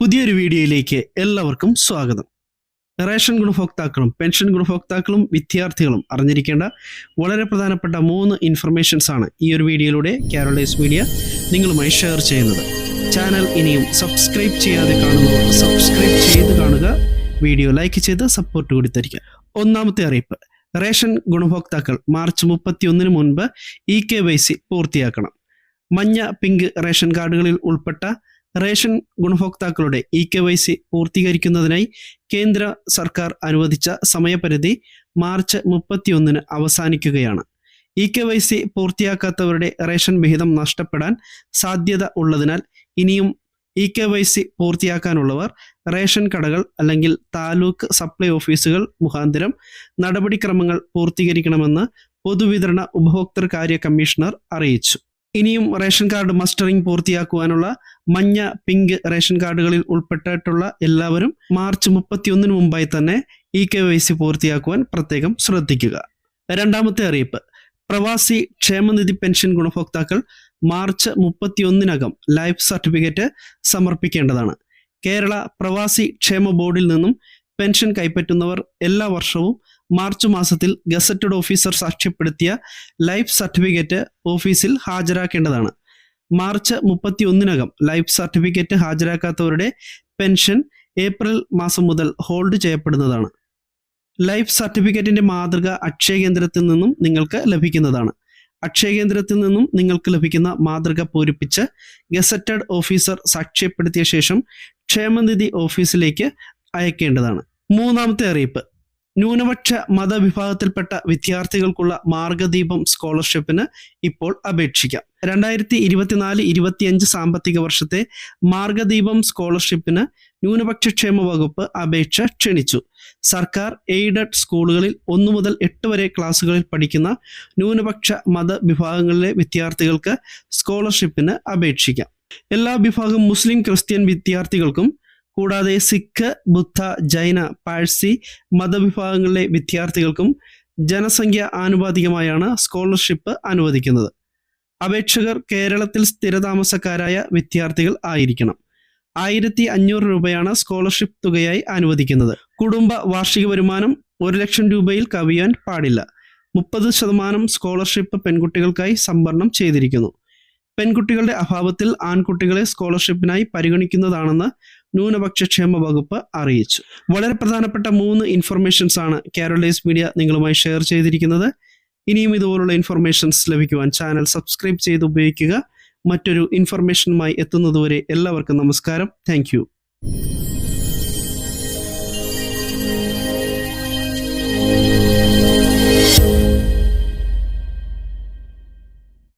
പുതിയൊരു വീഡിയോയിലേക്ക് എല്ലാവർക്കും സ്വാഗതം. റേഷൻ ഗുണഭോക്താക്കളും പെൻഷൻ ഗുണഭോക്താക്കളും വിദ്യാർത്ഥികളും അറിഞ്ഞിരിക്കേണ്ട വളരെ പ്രധാനപ്പെട്ട മൂന്ന് ഇൻഫർമേഷൻസ് ആണ് ഈ ഒരു വീഡിയോയിലൂടെ കാരോളൈസ് മീഡിയ നിങ്ങളുമായി ഷെയർ ചെയ്യുന്നത്. ചാനൽ ഇനിയും സബ്സ്ക്രൈബ് ചെയ്യാതെ കാണുന്നവർ സബ്സ്ക്രൈബ് ചെയ്ത് കാണുക. വീഡിയോ ലൈക്ക് ചെയ്ത് സപ്പോർട്ട് കൂടി തരിക. ഒന്നാമത്തെ അറിയിപ്പ്. റേഷൻ ഗുണഭോക്താക്കൾ മാർച്ച് മുപ്പത്തി ഒന്നിന് മുൻപ് ഇ കെ വൈ സി പൂർത്തിയാക്കണം. മഞ്ഞ പിങ്ക് റേഷൻ കാർഡുകളിൽ ഉൾപ്പെട്ട റേഷൻ ഗുണഭോക്താക്കളുടെ ഇ കെ വൈ സി പൂർത്തീകരിക്കുന്നതിനായി കേന്ദ്ര സർക്കാർ അനുവദിച്ച സമയപരിധി മാർച്ച് മുപ്പത്തിയൊന്നിന് അവസാനിക്കുകയാണ്. ഇ കെ വൈ സി പൂർത്തിയാക്കാത്തവരുടെ റേഷൻ വിഹിതം നഷ്ടപ്പെടാൻ സാധ്യത ഉള്ളതിനാൽ ഇനിയും ഇ കെ വൈ സി പൂർത്തിയാക്കാനുള്ളവർ റേഷൻ കടകൾ അല്ലെങ്കിൽ താലൂക്ക് സപ്ലൈ ഓഫീസുകൾ മുഖാന്തരം നടപടിക്രമങ്ങൾ പൂർത്തീകരിക്കണമെന്ന് പൊതുവിതരണ ഉപഭോക്തൃ കാര്യ കമ്മീഷണർ അറിയിച്ചു. ഇനിയും റേഷൻ കാർഡ് മസ്റ്ററിംഗ് പൂർത്തിയാക്കുവാനുള്ള മഞ്ഞ പിങ്ക് റേഷൻ കാർഡുകളിൽ ഉൾപ്പെട്ടിട്ടുള്ള എല്ലാവരും മാർച്ച് മുപ്പത്തിയൊന്നിന് മുമ്പായി തന്നെ ഇ കെ വൈ സി പൂർത്തിയാക്കുവാൻ പ്രത്യേകം ശ്രദ്ധിക്കുക. രണ്ടാമത്തെ അറിയിപ്പ്. പ്രവാസി ക്ഷേമനിധി പെൻഷൻ ഗുണഭോക്താക്കൾ മാർച്ച് മുപ്പത്തിയൊന്നിനകം ലൈഫ് സർട്ടിഫിക്കറ്റ് സമർപ്പിക്കേണ്ടതാണ്. കേരള പ്രവാസി ക്ഷേമ ബോർഡിൽ നിന്നും പെൻഷൻ കൈപ്പറ്റുന്നവർ എല്ലാ വർഷവും മാർച്ച് മാസത്തിൽ ഗസറ്റഡ് ഓഫീസർ സാക്ഷ്യപ്പെടുത്തിയ ലൈഫ് സർട്ടിഫിക്കറ്റ് ഓഫീസിൽ ഹാജരാക്കേണ്ടതാണ്. മാർച്ച് മുപ്പത്തി ഒന്നിനകം ലൈഫ് സർട്ടിഫിക്കറ്റ് ഹാജരാക്കാത്തവരുടെ പെൻഷൻ ഏപ്രിൽ മാസം മുതൽ ഹോൾഡ് ചെയ്യപ്പെടുന്നതാണ്. ലൈഫ് സർട്ടിഫിക്കറ്റിന്റെ മാതൃക അക്ഷയ കേന്ദ്രത്തിൽ നിന്നും നിങ്ങൾക്ക് ലഭിക്കുന്നതാണ്. അക്ഷയ കേന്ദ്രത്തിൽ നിന്നും നിങ്ങൾക്ക് ലഭിക്കുന്ന മാതൃക പൂരിപ്പിച്ച് ഗസറ്റഡ് ഓഫീസർ സാക്ഷ്യപ്പെടുത്തിയ ശേഷം ക്ഷേമനിധി ഓഫീസിലേക്ക് അയക്കേണ്ടതാണ്. മൂന്നാമത്തെ അറിയിപ്പ്. ന്യൂനപക്ഷ മതവിഭാഗത്തിൽപ്പെട്ട വിദ്യാർത്ഥികൾക്കുള്ള മാർഗദീപം സ്കോളർഷിപ്പിന് ഇപ്പോൾ അപേക്ഷിക്കാം. രണ്ടായിരത്തി ഇരുപത്തിനാല് ഇരുപത്തിയഞ്ച് സാമ്പത്തിക വർഷത്തെ മാർഗദീപം സ്കോളർഷിപ്പിന് ന്യൂനപക്ഷ ക്ഷേമ വകുപ്പ് അപേക്ഷ ക്ഷണിച്ചു. സർക്കാർ എയ്ഡഡ് സ്കൂളുകളിൽ ഒന്നു മുതൽ എട്ട് വരെ ക്ലാസ്സുകളിൽ പഠിക്കുന്ന ന്യൂനപക്ഷ മതവിഭാഗങ്ങളിലെ വിദ്യാർത്ഥികൾക്ക് സ്കോളർഷിപ്പിന് അപേക്ഷിക്കാം. എല്ലാ വിഭാഗം മുസ്ലിം ക്രിസ്ത്യൻ വിദ്യാർത്ഥികൾക്കും കൂടാതെ സിഖ് ബുദ്ധ ജൈന പാഴ്സി മതവിഭാഗങ്ങളിലെ വിദ്യാർത്ഥികൾക്കും ജനസംഖ്യ ആനുപാതികമായാണ് സ്കോളർഷിപ്പ് അനുവദിക്കുന്നത്. അപേക്ഷകർ കേരളത്തിൽ സ്ഥിരതാമസക്കാരായ വിദ്യാർത്ഥികൾ ആയിരിക്കണം. ആയിരത്തി അഞ്ഞൂറ് രൂപയാണ് സ്കോളർഷിപ്പ് തുകയായി അനുവദിക്കുന്നത്. കുടുംബ വാർഷിക വരുമാനം ഒരു ലക്ഷം രൂപയിൽ കവിയാൻ പാടില്ല. മുപ്പത് ശതമാനം സ്കോളർഷിപ്പ് പെൺകുട്ടികൾക്കായി സംവരണം ചെയ്തിരിക്കുന്നു. പെൺകുട്ടികളുടെ അഭാവത്തിൽ ആൺകുട്ടികളെ സ്കോളർഷിപ്പിനായി പരിഗണിക്കുന്നതാണെന്ന് ന്യൂനപക്ഷ ക്ഷേമ വകുപ്പ് അറിയിച്ചു. വളരെ പ്രധാനപ്പെട്ട മൂന്ന് ഇൻഫർമേഷൻസ് ആണ് കേരളൈസ് മീഡിയ നിങ്ങളുമായി ഷെയർ ചെയ്തിരിക്കുന്നത്. ഇനിയും ഇതുപോലുള്ള ഇൻഫർമേഷൻസ് ലഭിക്കുവാൻ ചാനൽ സബ്സ്ക്രൈബ് ചെയ്ത് ഉപയോഗിക്കുക. മറ്റൊരു ഇൻഫർമേഷനുമായി എത്തുന്നതുവരെ എല്ലാവർക്കും നമസ്കാരം. താങ്ക്